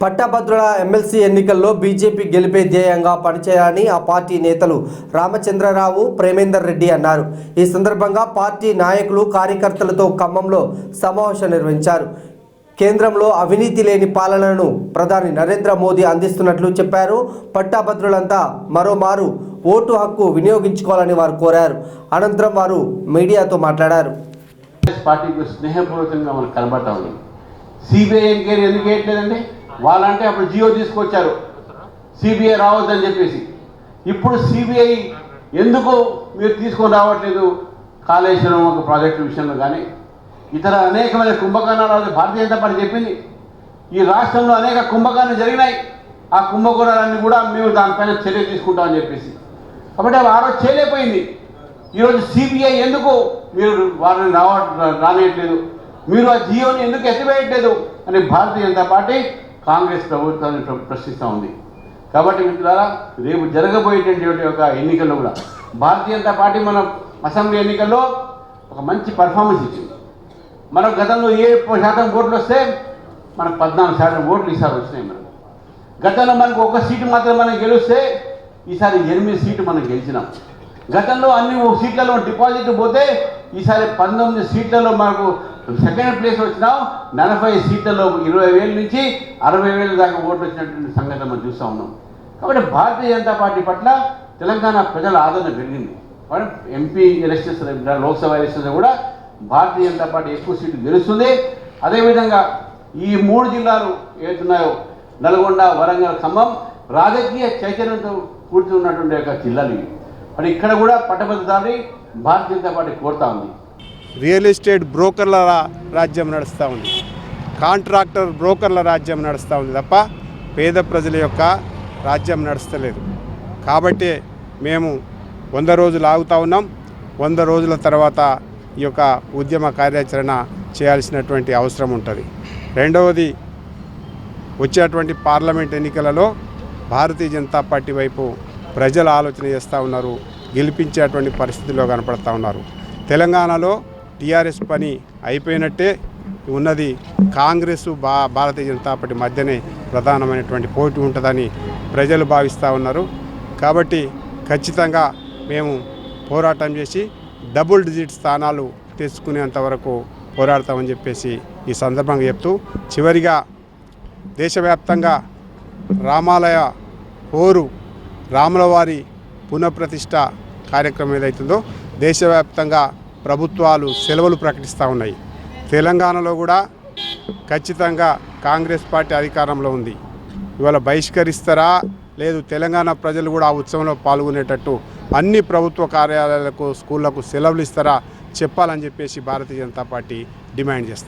పట్టభద్రుల ఎమ్మెల్సీ ఎన్నికల్లో బీజేపీ గెలిపే ధ్యేయంగా పనిచేయాలని ఆ పార్టీ నేతలు రామచంద్రరావు ప్రేమేందర్ రెడ్డి అన్నారు. ఈ సందర్భంగా పార్టీ నాయకులు కార్యకర్తలతో ఖమ్మంలో సమావేశం నిర్వహించారు. కేంద్రంలో అవినీతి లేని పాలనను ప్రధాని నరేంద్ర మోదీ అందిస్తున్నట్లు చెప్పారు. పట్టాభద్రులంతా మరోమారు ఓటు హక్కు వినియోగించుకోవాలని వారు కోరారు. అనంతరం వారు మీడియాతో మాట్లాడారు. పార్టీకి స్నేహపూర్వకంగా మనకు కనబడతా ఉంది. సిబిఐ ఎంక్వైరీ ఎందుకు వేయట్లేదండి వాళ్ళంటే అప్పుడు జియో తీసుకొచ్చారు. సిబిఐ రావద్దని చెప్పేసి. ఇప్పుడు సిబిఐ ఎందుకు మీరు తీసుకొని రావట్లేదు? కాళేశ్వరం ఒక ప్రాజెక్టు విషయంలో కానీ ఇతర అనేకమైన కుంభకోణాలు భారతీయ జనతా పార్టీ చెప్పింది. ఈ రాష్ట్రంలో అనేక కుంభకోణాలు జరిగినాయి. ఆ కుంభకోణాలన్నీ కూడా మేము దానిపైన చర్య తీసుకుంటామని చెప్పేసి. కాబట్టి అవి ఆ రోజు చేయలేకపోయింది. ఈరోజు సిబిఐ ఎందుకు మీరు వారిని రావ రానియట్లేదు? మీరు ఆ జియోని ఎందుకు ఎత్తివేయట్లేదు? అని భారతీయ జనతా పార్టీ కాంగ్రెస్ ప్రభుత్వాన్ని ప్ర- ప్రశ్నిస్తూ ఉంది. కాబట్టి మిత్రులారా రేపు జరగబోయేటటువంటి ఒక ఎన్నికల్లో కూడా? భారతీయ జనతా పార్టీ మన అసెంబ్లీ ఎన్నికల్లో ఒక మంచి పర్ఫార్మెన్స్ ఇచ్చింది. మనకు గతంలో ఏ శాతం ఓట్లు వస్తే మనకు పద్నాలుగు శాతం ఓట్లు ఈసారి వచ్చినాయి మనకు. గతంలో మనకు ఒక సీటు మాత్రం మనం గెలిస్తే ఈసారి ఎనిమిది సీటు మనం గెలిచినాం. గతంలో అన్ని సీట్లలో డిపాజిట్ పోతే ఈసారి పంతొమ్మిది సీట్లలో మనకు సెకండ్ ప్లేస్ వచ్చినాం నలభై సీట్లలో ఇరవై వేల నుంచి అరవై వేల దాకా ఓట్లు వచ్చినటువంటి సంగతి మనం చూస్తూ ఉన్నాం. కాబట్టి భారతీయ జనతా పార్టీ పట్ల తెలంగాణ ప్రజల ఆదరణ పెరిగింది. ఎంపీ ఎలక్షన్స్ లోక్సభ ఎలక్షన్స్ కూడా భారతీయ జనతా పార్టీ ఎక్కువ సీట్లు గెలుస్తుంది. అదేవిధంగా ఈ మూడు జిల్లాలు ఏతున్నాయో నల్గొండ వరంగల్ ఖమ్మం రాజకీయ చైతన్యంతో కూర్చున్నటువంటి యొక్క జిల్లాలు ఇవి. మరి ఇక్కడ కూడా పట్టభద్రతాన్ని భారతీయ జనతా పార్టీ కోరుతా ఉంది. రియల్ ఎస్టేట్ బ్రోకర్ల రాజ్యం నడుస్తూ ఉంది. కాంట్రాక్టర్ బ్రోకర్ల రాజ్యం నడుస్తూ ఉంది తప్ప పేద ప్రజల యొక్క రాజ్యం నడుస్తలేదు. కాబట్టి మేము వంద రోజులు ఆగుతూ ఉన్నాం. వంద రోజుల తర్వాత ఈ యొక్క ఉద్యమ కార్యాచరణ చేయాల్సినటువంటి అవసరం ఉంటుంది. రెండవది వచ్చేటువంటి పార్లమెంట్ ఎన్నికలలో భారతీయ జనతా పార్టీ వైపు ప్రజలు ఆలోచన చేస్తూ ఉన్నారు. గెలిపించేటువంటి పరిస్థితిలో కనపడతా ఉన్నారు. తెలంగాణలో టీఆర్ఎస్ పని అయిపోయినట్టే ఉన్నది కాంగ్రెస్ బా భారతీయ జనతా పార్టీ మధ్యనే ప్రధానమైనటువంటి పోటీ ఉంటుందని ప్రజలు భావిస్తూ ఉన్నారు. కాబట్టి ఖచ్చితంగా మేము పోరాటం చేసి డబుల్ డిజిట్ స్థానాలు తెచ్చుకునేంత వరకు పోరాడతామని చెప్పేసి ఈ సందర్భంగా చెప్తూ చివరిగా దేశవ్యాప్తంగా రామాలయ పోరు రాములవారి పునఃప్రతిష్ట కార్యక్రమం ఏదైతుందో దేశవ్యాప్తంగా ప్రభుత్వాలు సెలవులు ప్రకటిస్తూ ఉన్నాయి. తెలంగాణలో కూడా ఖచ్చితంగా కాంగ్రెస్ పార్టీ అధికారంలో ఉంది. ఇవాళ బహిష్కరిస్తారా? లేదు తెలంగాణ ప్రజలు కూడా ఆ ఉత్సవంలో పాల్గొనేటట్టు అన్ని ప్రభుత్వ కార్యాలయాలకు స్కూళ్ళకు సెలవులు ఇస్తారా? చెప్పాలని చెప్పేసి భారతీయ జనతా పార్టీ డిమాండ్ చేస్తారు